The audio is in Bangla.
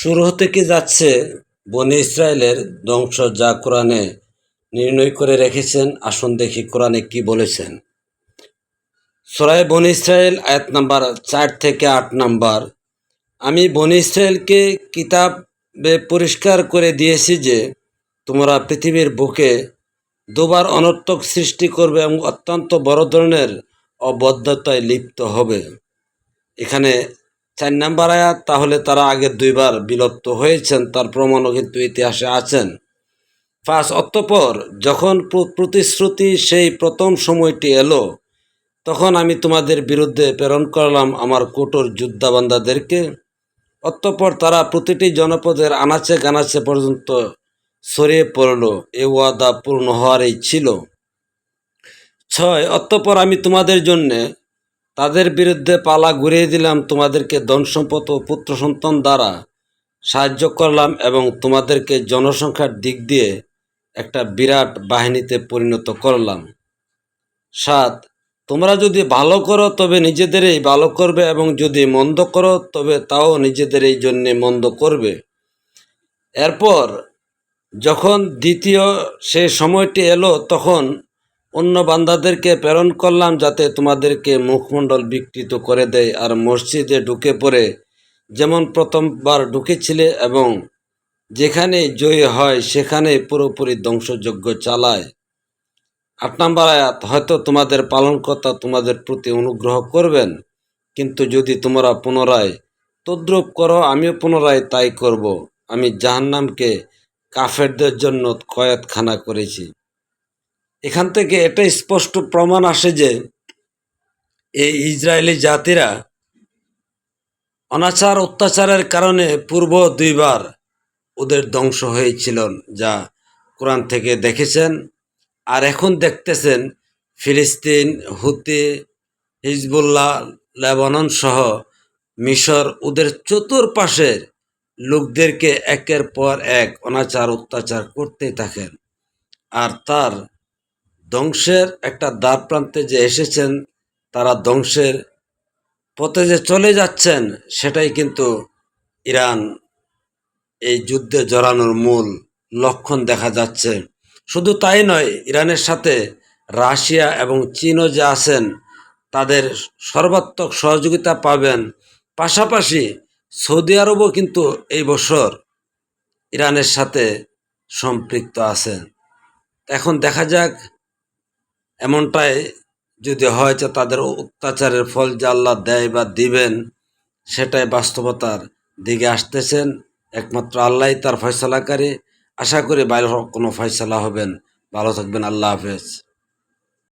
শুরু হতে কি যাচ্ছে? বনি ইসরায়েলের ধ্বংস যা কোরআনে নির্ণয় করে রেখেছেন, আসুন দেখি কোরআনে কি বলেছেন। সরাই বনি ইসরায়েল, আয়াত নাম্বার চার থেকে আট নাম্বার। আমি বনি ইসরায়েলকে কিতাবে পরিষ্কার করে দিয়েছি যে, তোমরা পৃথিবীর বুকে দুবার অনর্থক সৃষ্টি করবে এবং অত্যন্ত বড় ধরনের অবদ্ধতায় লিপ্ত হবে। এখানে চার নাম্বার আয়াত, তাহলে তারা আগে দুইবার বিলুপ্ত হয়েছেন, তার প্রমাণও কিন্তু ইতিহাসে আছেন। পাঁচ অতঃপর যখন প্রতিশ্রুতি সেই প্রথম সময়টি এলো, তখন আমি তোমাদের বিরুদ্ধে প্রেরণ করলাম আমার কঠোর যুদ্ধাবান্দাদেরকে। অতঃপর তারা প্রতিটি জনপদের আনাচে গানাচে পর্যন্ত ছড়িয়ে পড়ল, এ ওয়াদা পূর্ণ হওয়ারই ছিল। ছয়, অতঃপর আমি তোমাদের জন্যে তাদের বিরুদ্ধে পালা ঘুরিয়ে দিলাম তোমাদেরকে ধন সম্পদ ও পুত্র সন্তান দ্বারা সাহায্য করলাম এবং তোমাদেরকে জনসংখ্যার দিক দিয়ে একটা বিরাট বাহিনীতে পরিণত করলাম। সাত, তোমরা যদি ভালো করো তবে নিজেদেরই ভালো করবে এবং যদি মন্দ করো তবে তাও নিজেদেরই জন্যে মন্দ করবে। এরপর যখন দ্বিতীয় সেই সময়টি এলো তখন অন্য বান্দাদেরকে প্রেরণ করলাম যাতে তোমাদেরকে মুখমণ্ডল বিকৃত করে দেয় আর মসজিদে ঢুকে পড়ে। যেমন প্রথমবার ঢুকেছিলে এবং যেখানে জয়ী হয় সেখানে পুরোপুরি ধ্বংসযজ্ঞ চালায়। আট নম্বর আয়াত, হয়তো তোমাদের পালনকর্তা তোমাদের প্রতি অনুগ্রহ করবেন, কিন্তু যদি তোমরা পুনরায় তদ্রুপ করো, আমিও পুনরায় তাই করব। আমি জাহান্নামকে কাফেরদের জন্য কয়েতখানা করেছি। এখান থেকে এটা স্পষ্ট প্রমাণ আসে যে এই ইসরায়েলি জাতিরা অনাচার অত্যাচারের কারণে পূর্ব দুইবার ওদের ধ্বংস হয়েছিল যা কোরআন থেকে দেখেছেন। আর এখন দেখতেছেন ফিলিস্তিন, হুতি, হিজবুল্লাহ, লেবানন সহ মিশর ওদের চতুর্পাশের লোকদেরকে একের পর এক অনাচার, অত্যাচার করতে থাকেন। আর তার ধ্বংসের একটা দ্বার প্রান্তে যে এসেছেন, তারা ধ্বংসের পথে যে চলে যাচ্ছেন, সেটাই কিন্তু ইরান এই যুদ্ধে জড়ানোর মূল লক্ষণ দেখা যাচ্ছে। শুধু তাই নয়, ইরানের সাথে রাশিয়া এবং চীনও যে আছেন, তাদের সর্বাত্মক সহযোগিতা পাবেন। পাশাপাশি সৌদি আরবও কিন্তু এই বছর ইরানের সাথে সম্পৃক্ত আছেন এখন দেখা যাক এমনটাই যদি হয় যে তাদের অত্যাচারের ফল যে আল্লাহ দেয় বা দিবেন, সেটাই বাস্তবতার দিকে আসতেছেন। একমাত্র আল্লাহ তার ফয়সলাকারী। আশা করি বাইরে কোনো ফয়সলা হবেন। ভালো থাকবেন। আল্লাহ হাফেজ।